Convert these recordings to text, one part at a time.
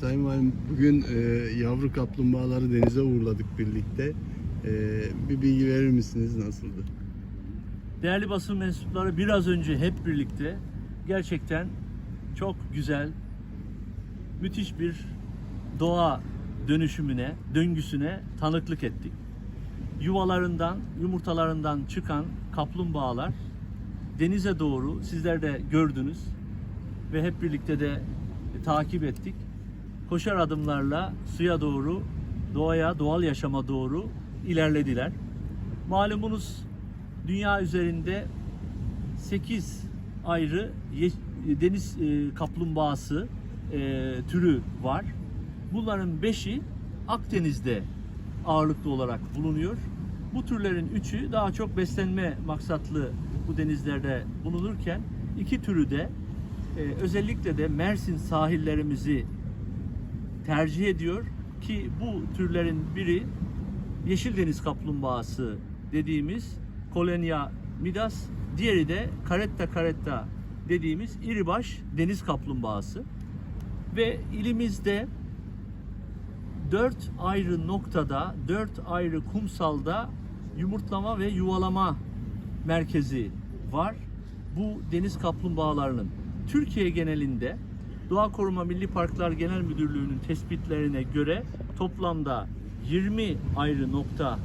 Sayın Valim bugün e, yavru kaplumbağaları denize uğurladık birlikte. E, bir bilgi verir misiniz nasıldı? Değerli basın mensupları biraz önce hep birlikte gerçekten çok güzel, müthiş bir doğa dönüşümüne, döngüsüne tanıklık ettik. Yuvalarından, yumurtalarından çıkan kaplumbağalar denize doğru sizler de gördünüz ve hep birlikte de takip ettik. Koşar adımlarla suya doğru, doğaya, doğal yaşama doğru ilerlediler. Malumunuz dünya üzerinde 8 ayrı deniz e, kaplumbağası e, türü var. Bunların 5'i Akdeniz'de ağırlıklı olarak bulunuyor. Bu türlerin üçü daha çok beslenme maksatlı bu denizlerde bulunurken iki türü de e, özellikle de Mersin sahillerimizi tercih ediyor ki bu türlerin biri yeşil deniz kaplumbağası dediğimiz Kolenia midas, diğeri de Caretta caretta dediğimiz iribaş deniz kaplumbağası. Ve ilimizde dört ayrı noktada, dört ayrı kumsalda yumurtlama ve yuvalama merkezi var. Bu deniz kaplumbağalarının Türkiye genelinde Doğa Koruma Milli Parklar Genel Müdürlüğü'nün tespitlerine göre toplamda 20 ayrı nokta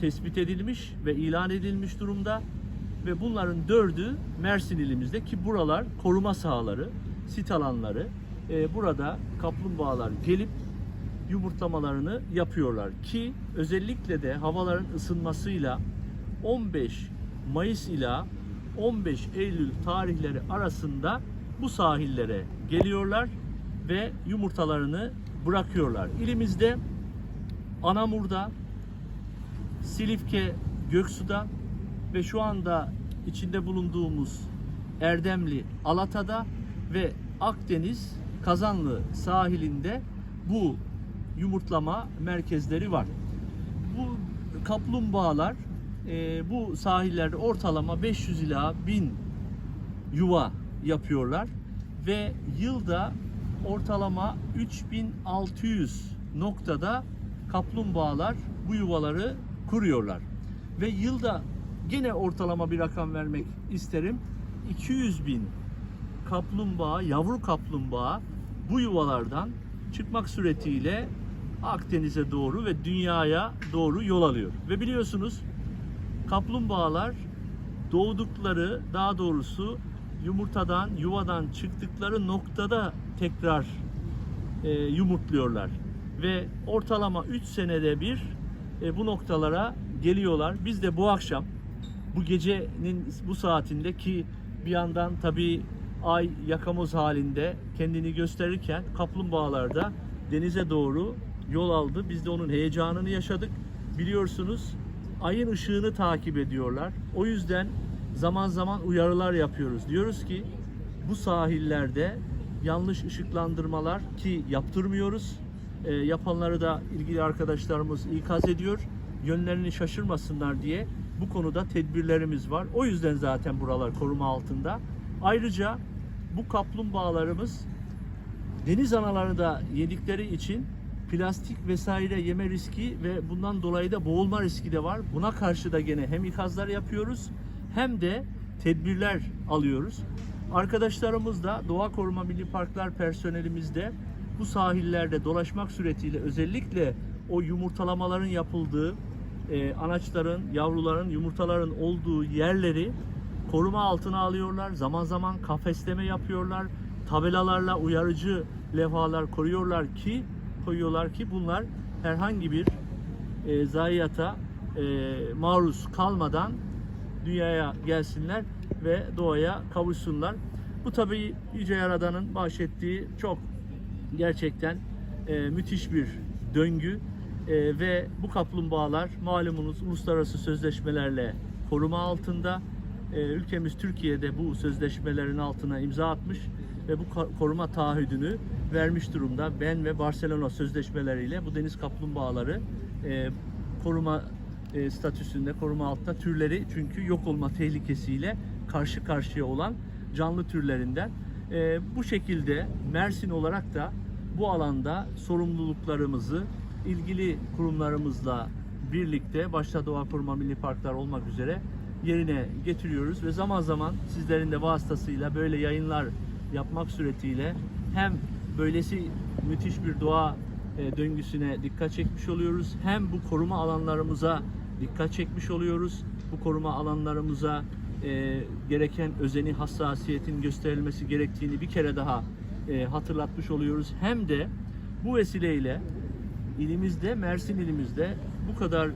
tespit edilmiş ve ilan edilmiş durumda ve bunların dördü Mersin ilimizde ki buralar koruma sahaları, sit alanları. Ee, burada kaplumbağalar gelip yumurtlamalarını yapıyorlar ki özellikle de havaların ısınmasıyla 15 Mayıs ila 15 Eylül tarihleri arasında bu sahillere geliyorlar ve yumurtalarını bırakıyorlar. İlimizde Anamur'da, Silifke, Göksu'da ve şu anda içinde bulunduğumuz Erdemli, Alata'da ve Akdeniz Kazanlı sahilinde bu yumurtlama merkezleri var. Bu kaplumbağalar e, bu sahillerde ortalama 500 ila 1000 yuva yapıyorlar ve yılda ortalama 3600 noktada kaplumbağalar bu yuvaları kuruyorlar. Ve yılda gene ortalama bir rakam vermek isterim. 200 bin kaplumbağa, yavru kaplumbağa bu yuvalardan çıkmak suretiyle Akdeniz'e doğru ve dünyaya doğru yol alıyor. Ve biliyorsunuz kaplumbağalar doğdukları daha doğrusu yumurtadan, yuvadan çıktıkları noktada tekrar e, yumurtluyorlar. Ve ortalama 3 senede bir e, bu noktalara geliyorlar. Biz de bu akşam bu gecenin bu saatinde ki bir yandan tabii ay yakamoz halinde kendini gösterirken kaplumbağalar da denize doğru yol aldı. Biz de onun heyecanını yaşadık. Biliyorsunuz ayın ışığını takip ediyorlar. O yüzden zaman zaman uyarılar yapıyoruz. Diyoruz ki bu sahillerde yanlış ışıklandırmalar ki yaptırmıyoruz. E, yapanları da ilgili arkadaşlarımız ikaz ediyor. Yönlerini şaşırmasınlar diye bu konuda tedbirlerimiz var. O yüzden zaten buralar koruma altında. Ayrıca bu kaplumbağalarımız deniz analarını da yedikleri için plastik vesaire yeme riski ve bundan dolayı da boğulma riski de var. Buna karşı da gene hem ikazlar yapıyoruz hem de tedbirler alıyoruz. Arkadaşlarımız da Doğa Koruma Milli Parklar personelimiz de bu sahillerde dolaşmak suretiyle özellikle o yumurtalamaların yapıldığı e, anaçların, yavruların, yumurtaların olduğu yerleri koruma altına alıyorlar. Zaman zaman kafesleme yapıyorlar. Tabelalarla uyarıcı levhalar koruyorlar ki koyuyorlar ki bunlar herhangi bir e, zayiata e, maruz kalmadan dünyaya gelsinler ve doğaya kavuşsunlar. Bu tabii Yüce Yaradan'ın bahşettiği çok gerçekten e, müthiş bir döngü E, ve bu kaplumbağalar malumunuz uluslararası sözleşmelerle koruma altında. E, ülkemiz Türkiye'de bu sözleşmelerin altına imza atmış ve bu koruma taahhüdünü vermiş durumda. Ben ve Barcelona sözleşmeleriyle bu deniz kaplumbağaları e, koruma e, statüsünde, koruma altında türleri çünkü yok olma tehlikesiyle karşı karşıya olan canlı türlerinden. E, bu şekilde Mersin olarak da bu alanda sorumluluklarımızı ilgili kurumlarımızla birlikte başta Doğa Koruma Milli Parklar olmak üzere yerine getiriyoruz ve zaman zaman sizlerin de vasıtasıyla böyle yayınlar yapmak suretiyle hem böylesi müthiş bir doğa e, döngüsüne dikkat çekmiş oluyoruz. Hem bu koruma alanlarımıza dikkat çekmiş oluyoruz. Bu koruma alanlarımıza e, gereken özeni, hassasiyetin gösterilmesi gerektiğini bir kere daha e, hatırlatmış oluyoruz. Hem de bu vesileyle ilimizde, Mersin ilimizde bu kadar